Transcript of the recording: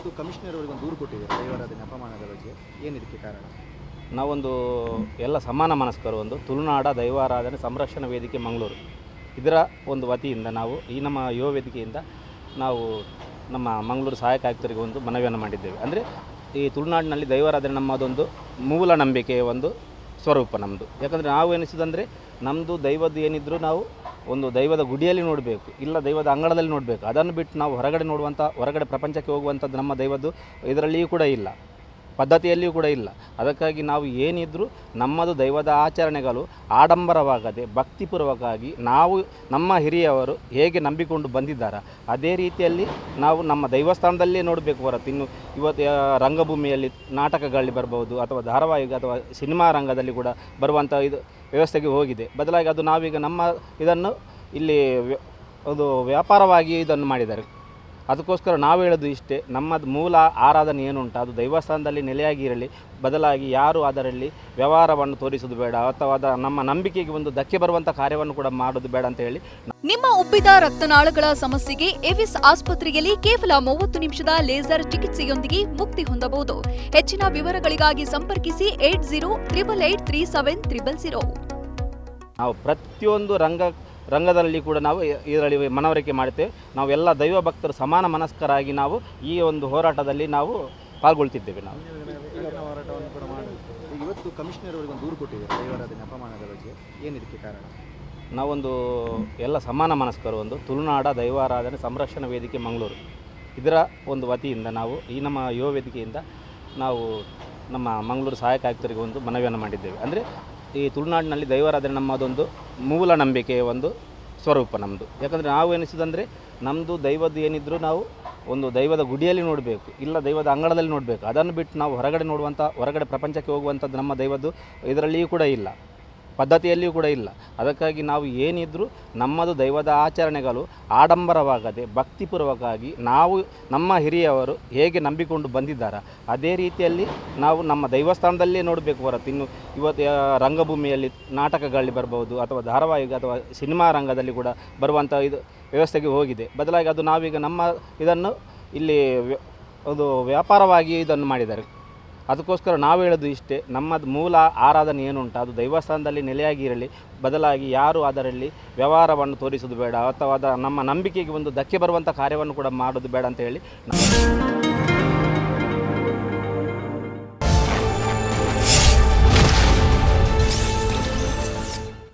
ಇವತ್ತು ಕಮಿಷನರ್ ಅವರಿಗೆ ಒಂದು ದೂರು ಕೊಟ್ಟಿದ್ದಾರೆ ದೈವಾರಾಧನೆ ಅಪಮಾನದ ಬಗ್ಗೆ. ಏನು ಇದಕ್ಕೆ ಕಾರಣ? ನಾವೊಂದು ಎಲ್ಲ ಸಮಾನ ಮನಸ್ಕರು ಒಂದು ತುಳುನಾಡ ದೈವಾರಾಧನೆ ಸಂರಕ್ಷಣಾ ವೇದಿಕೆ ಮಂಗಳೂರು. ಇದರ ಒಂದು ವತಿಯಿಂದ ನಾವು ಈ ನಮ್ಮ ಯುವ ವೇದಿಕೆಯಿಂದ ನಾವು ನಮ್ಮ ಮಂಗಳೂರು ಸಹಾಯಕ ಆಯುಕ್ತರಿಗೆ ಒಂದು ಮನವಿಯನ್ನು ಮಾಡಿದ್ದೇವೆ. ಅಂದರೆ ಈ ತುಳುನಾಡಿನಲ್ಲಿ ದೈವಾರಾಧನೆ ನಮ್ಮದೊಂದು ಮೂಲ ನಂಬಿಕೆಯ ಒಂದು ಸ್ವರೂಪ ನಮ್ಮದು ಯಾಕಂದರೆ ನಾವು ಎನಿಸಿದಂದರೆ ನಮ್ಮದು ದೈವದ್ದು ಏನಿದ್ದರೂ ನಾವು ಒಂದು ದೈವದ ಗುಡಿಯಲ್ಲಿ ನೋಡಬೇಕು, ಇಲ್ಲ ದೈವದ ಅಂಗಳದಲ್ಲಿ ನೋಡಬೇಕು. ಅದನ್ನು ಬಿಟ್ಟು ನಾವು ಹೊರಗಡೆ ನೋಡುವಂಥ, ಹೊರಗಡೆ ಪ್ರಪಂಚಕ್ಕೆ ಹೋಗುವಂಥದ್ದು ನಮ್ಮ ದೈವದ್ದು ಇದರಲ್ಲಿಯೂ ಕೂಡ ಇಲ್ಲ. ಪದ್ಧತಿಯಲ್ಲಿಯೂ ಕೂಡ ಇಲ್ಲ. ಅದಕ್ಕಾಗಿ ನಾವು ಏನಿದ್ರೂ ನಮ್ಮದು ದೈವದ ಆಚರಣೆಗಳು ಆಡಂಬರವಾಗದೆ, ಭಕ್ತಿಪೂರ್ವಕವಾಗಿ ನಾವು, ನಮ್ಮ ಹಿರಿಯವರು ಹೇಗೆ ನಂಬಿಕೊಂಡು ಬಂದಿದ್ದಾರೆ, ಅದೇ ರೀತಿಯಲ್ಲಿ ನಾವು ನಮ್ಮ ದೈವಸ್ಥಾನದಲ್ಲೇ ನೋಡಬೇಕು ಹೊರತು. ಇನ್ನು ಇವತ್ತು ರಂಗಭೂಮಿಯಲ್ಲಿ ನಾಟಕಗಳಲ್ಲಿ ಬರ್ಬೋದು, ಅಥವಾ ಧಾರಾವಾಹಿ ಅಥವಾ ಸಿನಿಮಾ ರಂಗದಲ್ಲಿ ಕೂಡ ಬರುವಂಥ ಇದು ವ್ಯವಸ್ಥೆಗೆ ಹೋಗಿದೆ. ಬದಲಾಗಿ ಅದು ನಾವೀಗ ನಮ್ಮ ಇದನ್ನು ಇಲ್ಲಿ ಒಂದು ವ್ಯಾಪಾರವಾಗಿ ಇದನ್ನು ಮಾಡಿದ್ದಾರೆ. ಅದಕ್ಕೋಸ್ಕರ ನಾವು ಹೇಳೋದು ಇಷ್ಟೇ ನಮ್ಮದು ಮೂಲ ಆರಾಧನೆ ಏನುಂಟು ಅದು ದೈವಸ್ಥಾನದಲ್ಲಿ ನೆಲೆಯಾಗಿರಲಿ ಬದಲಾಗಿ ಯಾರು ಅದರಲ್ಲಿ ವ್ಯವಹಾರವನ್ನು ತೋರಿಸೋದು ಬೇಡ ಅಥವಾ ಅದ ನಮ್ಮ ನಂಬಿಕೆಗೆ ಒಂದು ಧಕ್ಕೆ ಬರುವಂಥ ಕಾರ್ಯವನ್ನು ಕೂಡ ಮಾಡೋದು ಬೇಡ ಅಂತ ಹೇಳಿ ನಿಮ್ಮ ಉಬ್ಬಿದ ರಕ್ತನಾಳಗಳ ಸಮಸ್ಯೆಗೆ ಎವಿಸ್ ಆಸ್ಪತ್ರೆಯಲ್ಲಿ ಕೇವಲ ಮೂವತ್ತು ನಿಮಿಷದ ಲೇಸರ್ ಚಿಕಿತ್ಸೆಯೊಂದಿಗೆ ಮುಕ್ತಿ ಹೊಂದಬಹುದು. ಹೆಚ್ಚಿನ ವಿವರಗಳಿಗಾಗಿ ಸಂಪರ್ಕಿಸಿ eight zero triple eight three seven triple zero. ನಾವು ಪ್ರತಿಯೊಂದು ರಂಗ ರಂಗದಲ್ಲಿ ಕೂಡ ನಾವು ಇದರಲ್ಲಿ ಮನವರಿಕೆ ಮಾಡುತ್ತೇವೆ. ನಾವೆಲ್ಲ ದೈವ ಭಕ್ತರು ಸಮಾನ ಮನಸ್ಕರಾಗಿ ನಾವು ಈ ಒಂದು ಹೋರಾಟದಲ್ಲಿ ನಾವು ಪಾಲ್ಗೊಳ್ತಿದ್ದೇವೆ ನಾವು. ಇವತ್ತು ಕಮಿಷನರ್ ಅವರಿಗೆ ಒಂದು ದೂರು ಕೊಟ್ಟಿದ್ದಾರೆ ದೈವಾರಾಧನೆ ಅಪಮಾನದ ಬಗ್ಗೆ. ಕಾರಣ? ನಾವೊಂದು ಎಲ್ಲ ಸಮಾನ ಮನಸ್ಕರು ಒಂದು ತುಳುನಾಡ ದೈವಾರಾಧನೆ ಸಂರಕ್ಷಣಾ ವೇದಿಕೆ ಮಂಗಳೂರು. ಇದರ ಒಂದು ವತಿಯಿಂದ ನಾವು ಈ ನಮ್ಮ ಯುವ ವೇದಿಕೆಯಿಂದ ನಾವು ನಮ್ಮ ಮಂಗಳೂರು ಸಹಾಯಕ ಆಯುಕ್ತರಿಗೆ ಒಂದು ಮನವಿಯನ್ನು ಮಾಡಿದ್ದೇವೆ. ಅಂದರೆ ಈ ತುಳುನಾಡಿನಲ್ಲಿ ದೈವಾರಾಧನೆ ನಮ್ಮದೊಂದು ಮೂಲ ನಂಬಿಕೆಯ ಒಂದು ಸ್ವರೂಪ ನಮ್ಮದು ಯಾಕಂದರೆ ನಾವು ಎನಿಸಿದಂದರೆ ನಮ್ಮದು ದೈವದ್ದು ಏನಿದ್ರೂ ನಾವು ಒಂದು ದೈವದ ಗುಡಿಯಲ್ಲಿ ನೋಡಬೇಕು, ಇಲ್ಲ ದೈವದ ಅಂಗಳದಲ್ಲಿ ನೋಡಬೇಕು. ಅದನ್ನು ಬಿಟ್ಟು ನಾವು ಹೊರಗಡೆ ನೋಡುವಂಥ, ಹೊರಗಡೆ ಪ್ರಪಂಚಕ್ಕೆ ಹೋಗುವಂಥದ್ದು ನಮ್ಮ ದೈವದ್ದು ಇದರಲ್ಲಿಯೂ ಕೂಡ ಇಲ್ಲ. ಪದ್ಧತಿಯಲ್ಲಿಯೂ ಕೂಡ ಇಲ್ಲ. ಅದಕ್ಕಾಗಿ ನಾವು ಏನಿದ್ರೂ ನಮ್ಮದು ದೈವದ ಆಚರಣೆಗಳು ಆಡಂಬರವಾಗದೆ, ಭಕ್ತಿಪೂರ್ವಕವಾಗಿ ನಾವು ನಮ್ಮ ಹಿರಿಯವರು ಹೇಗೆ ನಂಬಿಕೊಂಡು ಬಂದಿದ್ದಾರೆ, ಅದೇ ರೀತಿಯಲ್ಲಿ ನಾವು ನಮ್ಮ ದೈವಸ್ಥಾನದಲ್ಲೇ ನೋಡಬೇಕು ಹೊರತು. ಇನ್ನು ಇವತ್ತು ರಂಗಭೂಮಿಯಲ್ಲಿ ನಾಟಕಗಳಲ್ಲಿ ಬರ್ಬೋದು, ಅಥವಾ ಧಾರಾವಾಹಿ ಅಥವಾ ಸಿನಿಮಾ ರಂಗದಲ್ಲಿ ಕೂಡ ಬರುವಂಥ ಇದು ವ್ಯವಸ್ಥೆಗೆ ಹೋಗಿದೆ. ಬದಲಾಗಿ ಅದು ನಾವೀಗ ನಮ್ಮ ಇದನ್ನು ಇಲ್ಲಿ ಒಂದು ವ್ಯಾಪಾರವಾಗಿ ಇದನ್ನು ಮಾಡಿದ್ದಾರೆ. ಅದಕ್ಕೋಸ್ಕರ ನಾವು ಹೇಳೋದು ಇಷ್ಟೇ, ನಮ್ಮದು ಮೂಲ ಆರಾಧನೆ ಏನುಂಟು ಅದು ದೈವಸ್ಥಾನದಲ್ಲಿ ನೆಲೆಯಾಗಿರಲಿ ಬದಲಾಗಿ ಯಾರು ಅದರಲ್ಲಿ ವ್ಯವಹಾರವನ್ನು ತೋರಿಸೋದು ಬೇಡ, ಅಥವಾ ನಮ್ಮ ನಂಬಿಕೆಗೆ ಒಂದು ಧಕ್ಕೆ ಬರುವಂಥ ಕಾರ್ಯವನ್ನು ಕೂಡ ಮಾಡೋದು ಬೇಡ ಅಂತ ಹೇಳಿ